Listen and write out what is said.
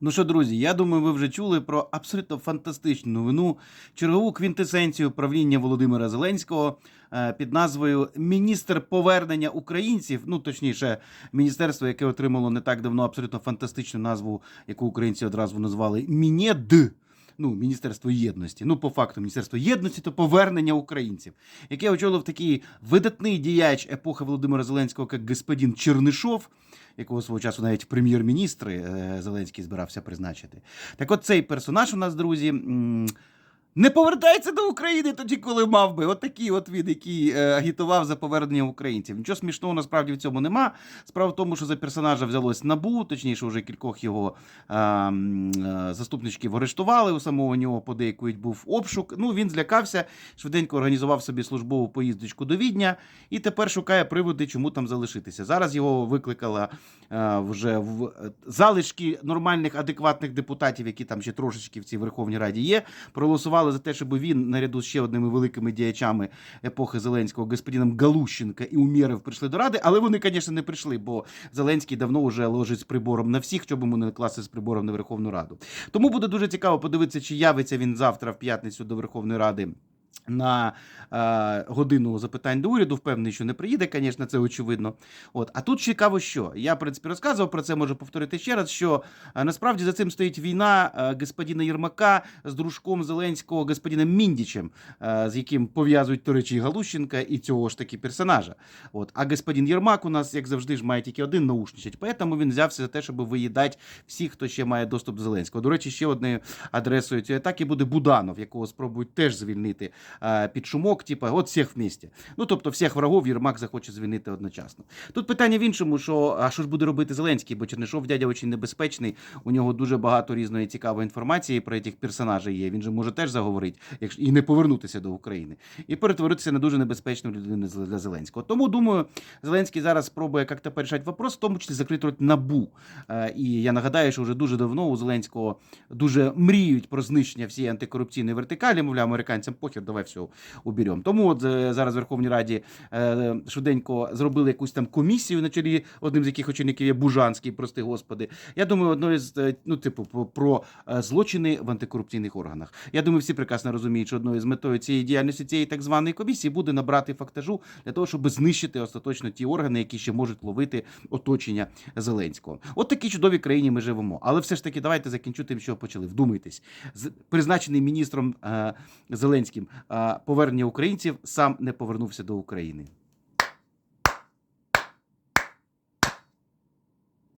Ну що, друзі, я думаю, ви вже чули про абсолютно фантастичну новину, чергову квінтесенцію правління Володимира Зеленського е, під назвою Міністр повернення українців. Ну точніше, міністерство, яке отримало не так давно абсолютно фантастичну назву, яку українці одразу назвали Мінєд. Ну, Міністерство єдності. Ну, по факту, Міністерство єдності то повернення українців, яке очолив такий видатний діяч епохи Володимира Зеленського, як господин Чернишов, якого свого часу навіть прем'єр-міністри е, Зеленський збирався призначити. Так от цей персонаж у нас, друзі. Не повертається до України тоді, коли мав би. От такий от він, який е, агітував за повернення українців. Нічого смішного насправді в цьому нема. Справа в тому, що за персонажа взялось набу, точніше, вже кількох його е, е, заступничків арештували. У самого нього подейкують був обшук. Ну він злякався, швиденько організував собі службову поїздочку до Відня і тепер шукає приводи, чому там залишитися. Зараз його викликала е, вже в залишки нормальних, адекватних депутатів, які там ще трошечки в цій Верховній Раді є. Проголосували за те, щоб він наряду з ще одними великими діячами епохи Зеленського, господином Галущенка і Умєров прийшли до ради, але вони, звісно, не прийшли, бо Зеленський давно вже ложить з прибором на всіх, щоб йому не класти з прибором на Верховну Раду. Тому буде дуже цікаво подивитися, чи явиться він завтра в п'ятницю до Верховної Ради. На е, годину запитань до уряду впевнений, що не приїде, звісно, це очевидно. От а тут цікаво, що я в принципі розказував про це, можу повторити ще раз. Що е, насправді за цим стоїть війна е, господина Єрмака з дружком Зеленського, господином Міндічем, е, з яким пов'язують до речі, Галущенка і цього ж таки персонажа. От а господин Єрмак у нас, як завжди, ж має тільки один наушничать. Тому він взявся за те, щоб виїдати всіх, хто ще має доступ до Зеленського. До речі, ще одною адресою цієї атаки буде Буданов, якого спробують теж звільнити під шумок, типа от всіх в місті. Ну тобто всіх врагов Єрмак захоче звільнити одночасно. Тут питання в іншому, що а що ж буде робити Зеленський, бо Чернишов дядя дуже небезпечний. У нього дуже багато різної цікавої інформації про цих персонажей є. Він же може теж заговорити, якщо і не повернутися до України, і перетворитися на дуже небезпечну людину для Зеленського. Тому думаю, Зеленський зараз спробує як-то порішати вопрос, в тому числі закрити рот набу. Е, І я нагадаю, що вже дуже давно у Зеленського дуже мріють про знищення всієї антикорупційної вертикалі. Мовляв, американцям похер, давай все уберемо. Тому от е, зараз в Верховній Раді е, швиденько зробили якусь там комісію на чолі одним з яких очільників є Бужанський, прости господи. Я думаю, одною з е, ну, типу, про- злочини в антикорупційних органах. Я думаю, всі прекрасно розуміють, що одною з метою цієї діяльності цієї так званої комісії буде набрати фактажу для того, щоб знищити остаточно ті органи, які ще можуть ловити оточення Зеленського. От такій чудовій країні ми живемо. Але все ж таки, давайте закінчу тим, що почали. Вдумайтесь, призначений міністром Зеленським повернення українців сам не повернувся до України.